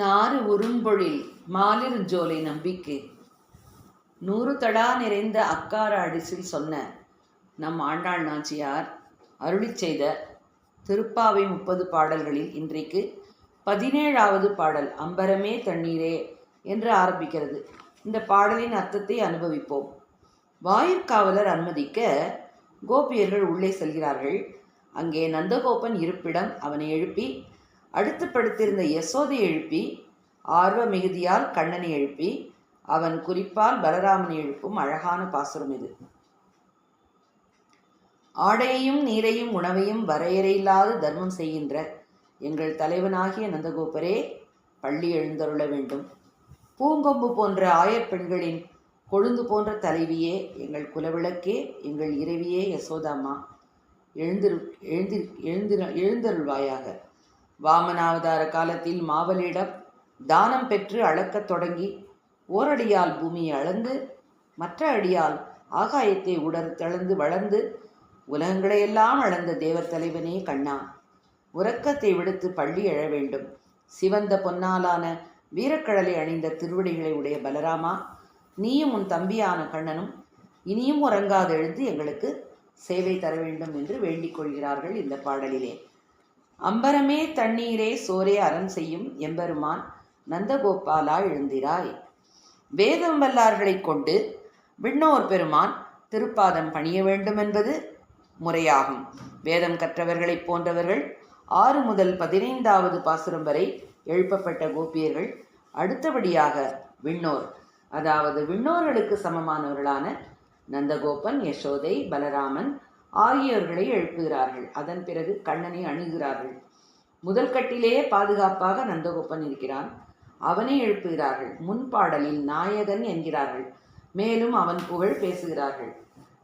நாறு உரும்பொழில் மாலிருஞ்சோலை நம்பிக்கை. நூறு தடா நிறைந்த அக்கார அடிசில் சொன்ன நம் ஆண்டாள் நாச்சியார் அருளிச் செய்த திருப்பாவை முப்பது பாடல்களில் இன்றைக்கு பதினேழாவது பாடல் அம்பரமே தண்ணீரே என்று ஆரம்பிக்கிறது. இந்த பாடலின் அர்த்தத்தை அனுபவிப்போம். வாயிற்காவலர் அனுமதிக்க கோபியர்கள் உள்ளே செல்கிறார்கள். அங்கே நந்தகோபன் இருப்பிடம் அவனை எழுப்பி அடுத்து படுத்திருந்த யசோதை எழுப்பி ஆர்வ மிகுதியால் கண்ணனை எழுப்பி அவன் குறிப்பால் பலராமனை எழுப்பும் அழகான பாசுரம் இது. ஆடையையும் நீரையும் உணவையும் வரையறையில்லாது தர்மம் செய்கின்ற எங்கள் தலைவனாகிய நந்தகோபரே பள்ளி எழுந்தருள வேண்டும். பூங்கொம்பு போன்ற ஆயர் பெண்களின் கொழுந்து போன்ற தலைவியே எங்கள் குலவிளக்கே எங்கள் இறைவியே யசோதாமா எழுந்திரு எழுந்திரு எழுந்திர எழுந்தருள்வாயாக. வாமனாவதார காலத்தில் மாவலிடம் தானம் பெற்று அளக்கத் தொடங்கி ஓரடியால் பூமியை அளந்து மற்ற அடியால் ஆகாயத்தை உடர் தளர்ந்து வளர்ந்து உலகங்களையெல்லாம் அளந்த தேவர் தலைவனே கண்ணா. உறக்கத்தை விடுத்து பள்ளி எழ வேண்டும். சிவந்த பொன்னாலான வீரக்கடலை அணிந்த திருவடிகளை உடைய பலராமா நீயும் உன் தம்பியான கண்ணனும் இனியும் உறங்காது எழுந்து எங்களுக்கு சேவை தர வேண்டும் என்று வேண்டிக் கொள்கிறார்கள் இந்த பாடலிலே. அம்பரமே தண்ணீரே சோரே அறம் செய்யும் எம்பெருமான் நந்தகோபாலா எழுந்திராய். வேதம் வல்லார்களைக் கொண்டு விண்ணோர் பெருமான் திருப்பாதம் பணிய வேண்டும் என்பது முறையாகும். வேதம் கற்றவர்களைப் போன்றவர்கள் ஆறு முதல் பதினைந்தாவது பாசுரம் வரை எழுப்பப்பட்ட கோபியர்கள் அடுத்தபடியாக விண்ணோர் அதாவது விண்ணோர்களுக்கு சமமானவர்களான நந்தகோபன் யசோதை பலராமன் ஆகியோர்களை எழுப்புகிறார்கள். அதன் பிறகு கண்ணனை அணுகிறார்கள். முதல் கட்டிலேயே பாதுகாப்பாக நந்தகோபன் இருக்கிறான். அவனை எழுப்புகிறார்கள். முன்பாடலில் நாயகன் என்கிறார்கள். மேலும் அவன் புகழ் பேசுகிறார்கள்.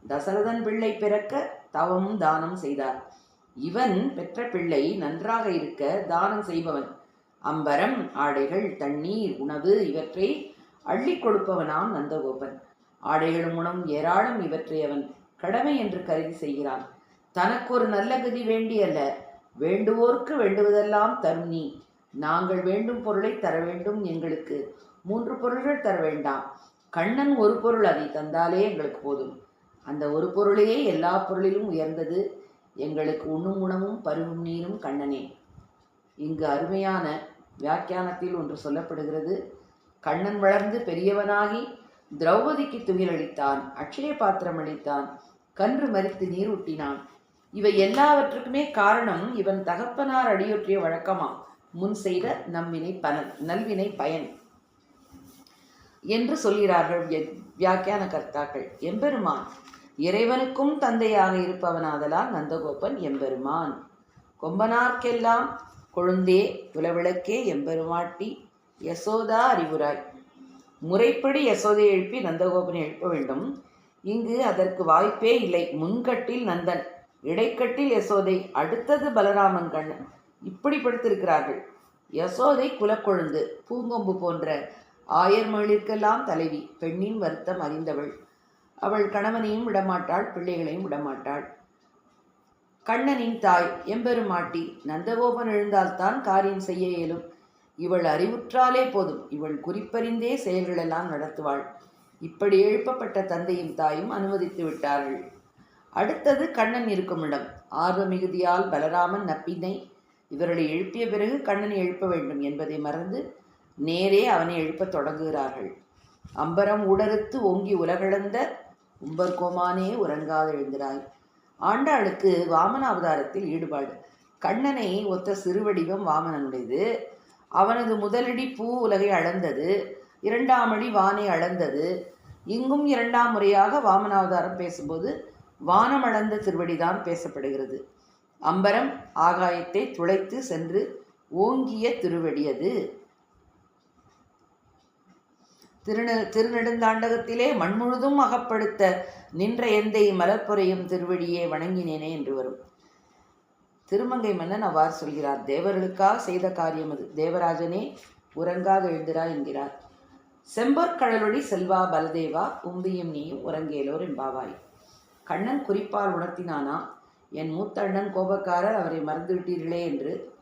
தசரதன் பிள்ளை பிறக்க தவமும் தானம் செய்தார். இவன் பெற்ற பிள்ளை நன்றாக இருக்க தானம் செய்பவன். அம்பரம் ஆடைகள் தண்ணீர் உணவு இவற்றை அள்ளி கொடுப்பவனாம் நந்தகோபன். ஆடைகளும் உணவும் ஏராளம் இவற்றை அவன் கடமை என்று கருதி செய்கிறான். தனக்கு ஒரு நல்ல கதி வேண்டியல்ல. வேண்டுவோர்க்கு வேண்டுவதெல்லாம் தரும் நீ. நாங்கள் வேண்டும் பொருளை தர வேண்டும் எங்களுக்கு. மூன்று பொருள்கள் தர வேண்டாம். கண்ணன் ஒரு பொருள் அதை தந்தாலே எங்களுக்கு போதும். அந்த ஒரு பொருளையே எல்லா பொருளிலும் உயர்ந்தது. எங்களுக்கு உண்ணும் உணவும் பருகும் நீரும் கண்ணனே. இங்கு அருமையான வியாக்கியானத்தில் ஒன்று சொல்லப்படுகிறது. கண்ணன் வளர்ந்து பெரியவனாகி திரௌபதிக்கு துகிலளித்தான். அக்ஷய பாத்திரம் அளித்தான். கன்று மறித்து நீரூட்டினான். இவை எல்லாவற்றுக்குமே காரணம் இவன் தகப்பனார் அடியொற்றிய வழக்கமாம். முன் செய்த நம்வினை பலன் நல்வினை பயன். என்று சொல்கிறார்கள் வியாக்கியான கர்த்தாக்கள் எம்பெருமான் இறைவனுக்கும் தந்தையாக இருப்பவனாதலால் நந்தகோபன் எம்பெருமான். கொம்பனார்க்கெல்லாம் கொழுந்தே குலவிளக்கே எம்பெருமாட்டி யசோதா அறிவுராய். முறைப்படி யசோதை எழுப்பி நந்தகோபனை எழுப்ப வேண்டும். இங்கு அதற்கு வாய்ப்பே இல்லை. முன்கட்டில் நந்தன் இடைக்கட்டில் யசோதை அடுத்தது பலராமன் கண்ணன் இப்படி படுத்திருக்கிறார்கள். யசோதை குலக்கொழுந்து பூங்கொம்பு போன்ற ஆயர்மகளிர்க்கெல்லாம் தலைவி பெண்ணின் வருத்தம் அறிந்தவள். அவள் கணவனையும் விடமாட்டாள் பிள்ளைகளையும் விடமாட்டாள். கண்ணனின் தாய் எம்பெருமாட்டி நந்தகோபன் எழுந்தால்தான் காரியம் செய்ய இயலும். இவள் அறிவுற்றாலே போதும். இவள் குறிப்பறிந்தே செயல்களெல்லாம் நடத்துவாள். இப்படி எழுப்பப்பட்ட தந்தையும் தாயும் அனுமதித்து விட்டார்கள். அடுத்தது கண்ணன் இருக்கும் இடம். ஆர்வ மிகுதியால் பலராமன் நப்பினை இவர்களை எழுப்பிய பிறகு கண்ணனை எழுப்ப வேண்டும் என்பதை மறந்து நேரே அவனை எழுப்பத் தொடங்குகிறார்கள். அம்பரம் உடறுத்து ஓங்கி உலகளந்த உம்பர் கோமானே உறங்காது எழுந்திராய். ஆண்டாளுக்கு வாமன அவதாரத்தில் ஈடுபாடு. கண்ணனை ஒத்த சிறுவடிவம் வாமனனுடையது. அவனது முதலடி பூ உலகை அளந்தது. இரண்டாம் அடி வானை அளந்தது. இங்கும் இரண்டாம் முறையாக வாமனாவதாரம் பேசும்போது வானம் அளந்த திருவடிதான் பேசப்படுகிறது. அம்பரம் ஆகாயத்தை துளைத்து சென்று ஓங்கிய திருவடி அது. திருநெ திருநெடுந்தாண்டகத்திலே மண்முழுதும் அகப்படுத்த நின்ற எந்தை மலர்புறையும் திருவடியே வணங்கினேனே என்று வரும். திருமங்கை மன்னன் அவ்வாறு சொல்கிறார். தேவர்களுக்காக செய்த காரியம் அது. தேவராஜனே உறங்காக எழுந்திரா என்கிறார். செம்பொற்கடலொளி செல்வா பலதேவா உம்பியும் நீயும் உறங்கேலோர் என்பாவாய். கண்ணன் குறிப்பால் உணர்த்தினானா என் மூத்த அண்ணன் கோபக்காரர் அவரை மறந்துவிட்டீர்களே என்று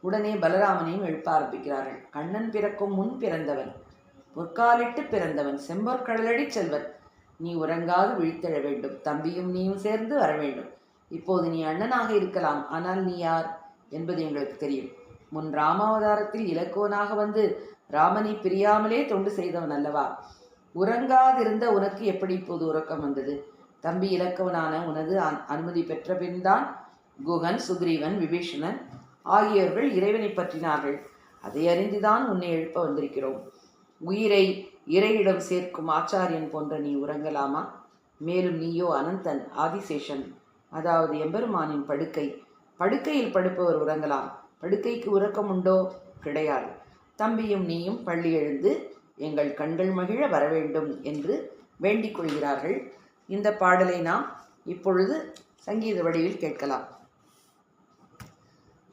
உடனே பலராமனையும் எழுப்ப ஆரம்பிக்கிறார்கள். கண்ணன் பிறக்கும் முன் பிறந்தவன் பொற்காலிட்டு பிறந்தவன் செம்பொற்கடலடி செல்வன். நீ உறங்காது விழித்தெழ வேண்டும் தம்பியும் நீயும் சேர்ந்து வர வேண்டும். இப்போது நீ அண்ணனாக இருக்கலாம் ஆனால் நீ யார்? என்பது எங்களுக்கு தெரியும். முன் ராமாவதாரத்தில் இலக்குவனாக வந்து ராமனை பிரியாமலே தொண்டு செய்தவன் அல்லவா? உறங்காதிருந்த உனக்கு எப்படி இப்போது உறக்கம் வந்தது? தம்பி இலக்கவனான உனது அனுமதி பெற்ற பின்தான் குகன் சுக்ரீவன் விபீஷணன் ஆகியோர்கள் இறைவனை பற்றினார்கள். அதை அறிந்துதான் உன்னை எழுப்ப வந்திருக்கிறோம். உயிரை இறையிடம் சேர்க்கும் ஆச்சாரியன் போன்ற நீ உறங்கலாமா? மேலும் நீயோ அனந்தன் ஆதிசேஷன் அதாவது எம்பெருமானின் படுக்கை. படுக்கையில் படுப்பவர் உறங்கலாம். படுக்கைக்கு உறக்கம் உண்டோ கிடையாது. தம்பியும் நீயும் பள்ளி எழுந்து எங்கள் கண்கள் மகிழ வரவேண்டும் என்று வேண்டிக் கொள்கிறார்கள். இந்த பாடலை நாம் இப்பொழுது சங்கீத வடிவில் கேட்கலாம்.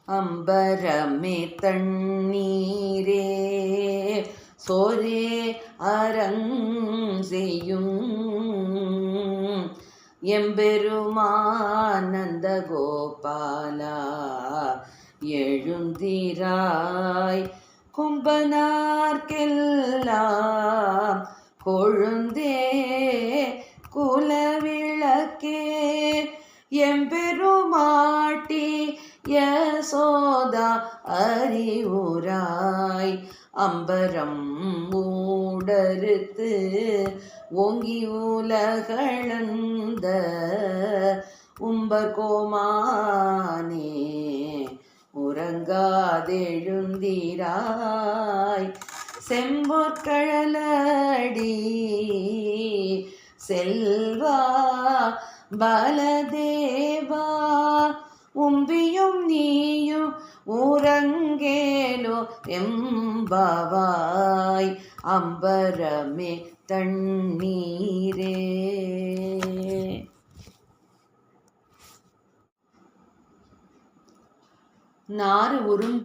அம்பரமே தண்ணீரே சோரே அரஞ்செய்யும் எம்பெருமானந்த கோபாலா எழுந்திராய் கும்பனார்க்கெல்லாம் கொழுந்தே குலவிளக்கே எம்பெருமாட்டி யசோதா அறிவுராய் அம்பரம் மூடறுத்து ஓங்கி உலகளந்த உம்ப கோமானே உறங்காதெழுந்தீராய். செம்பொற்கழலடி செல்வா பலதேவா உம்பியும் நீயும் உறங்கேலோ எம்பவாய் அம்பரமே தண்ணீரே. நாறு உறும்